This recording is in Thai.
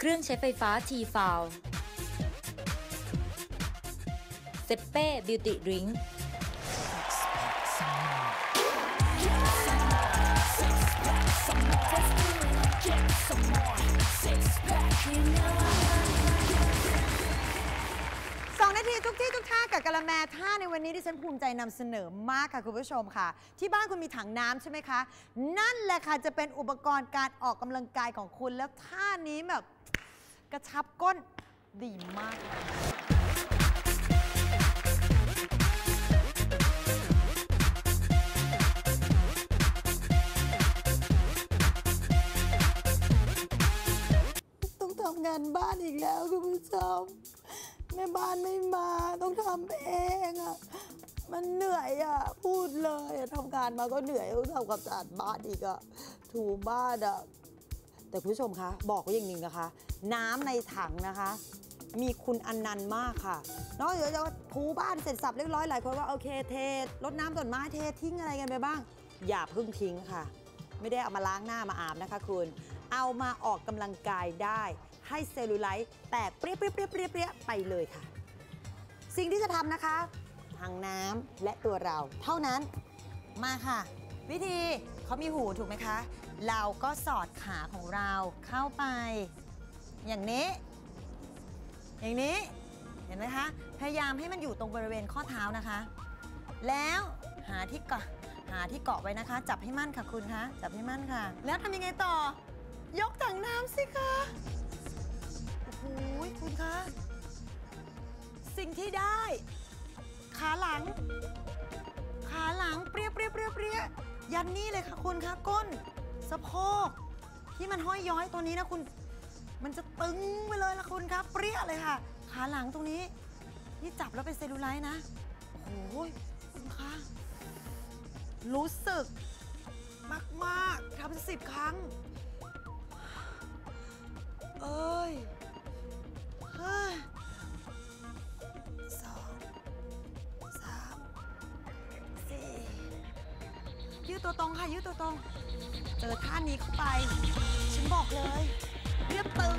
เครื่องใช้ไฟฟ้าทีฟาวเซเป้บิวตี้ดริงค์ นาทีทุกที่ทุกท่ากับกะละแมท่าในวันนี้ที่ฉันภูมิใจนำเสนอมากค่ะคุณผู้ชมค่ะ ที่บ้านคุณมีถังน้ำใช่ไหมคะ นั่นแหละค่ะจะเป็นอุปกรณ์การออกกำลังกายของคุณแล้วท่านี้แบบ กระชับก้นดีมาก ต้องทำงานบ้านอีกแล้วคุณผู้ชม แม่บ้านไม่มาต้องทำเองอะมันเหนื่อยอะพูดเลยอะทำงานมาก็เหนื่อยต้องทำความสะอาดบ้านอีกอะถูบ้านอะแต่คุณผู้ชมคะ บอกไว้อย่างหนึ่งนะคะ น้ำในถังนะคะ มีคุณอันนันต์มากค่ะนอกจากจะถูบ้านเสร็จสับเรียบร้อยหลายคนว่าโอเคเทรดน้ำต้นไม้เททิ้งอะไรกันไปบ้าง อย่าเพิ่งทิ้งค่ะ ไม่ได้เอามาล้างหน้ามาอาบนะคะคุณ เอามาออกกำลังกายได้ ให้เซลลูไลท์แตกเปรี้ยเปรี้ยเปรี้ยเปรี้ยเปรี้ยไปเลยค่ะ สิ่งที่จะทำนะคะทางน้ำและตัวเรา เท่านั้นมาค่ะ วิธีเขามีหูถูกไหมคะ เราก็สอดขาของเราเข้าไป อย่างนี้ อย่างนี้เห็นไหมคะ พยายามให้มันอยู่ตรงบริเวณข้อเท้านะคะ แล้วหาที่กาะ หาที่เกาะไว้นะคะ จับให้มั่นค่ะคุณคะจับให้มั่นค่ะ แล้วทำยังไงต่อ ยกถังน้ำสิคะโอ้โหคุณคะสิ่งที่ได้ ขาหลัง ขาหลังเปรี้ยเปรี้ยเปรี้ยเปรี้ยยันนี่เลยค่ะคุณคะก้น สะโพกที่มันห้อยย้อยตัวนี้นะคุณ มันจะตึงไปเลยละคุณครับเปรี้ยเลยค่ะ ขาหลังตรงนี้ นี่จับแล้วเป็นเซลลูไลท์นะโอ้โห รู้สึก มากๆทำสิบครั้ง เอ้ยเฮ้ยสองสามสี่ยืดตัวตรงค่ะ ยืดตัวตรง เจอท่านี้เข้าไป ฉันบอกเลย เรียบตึง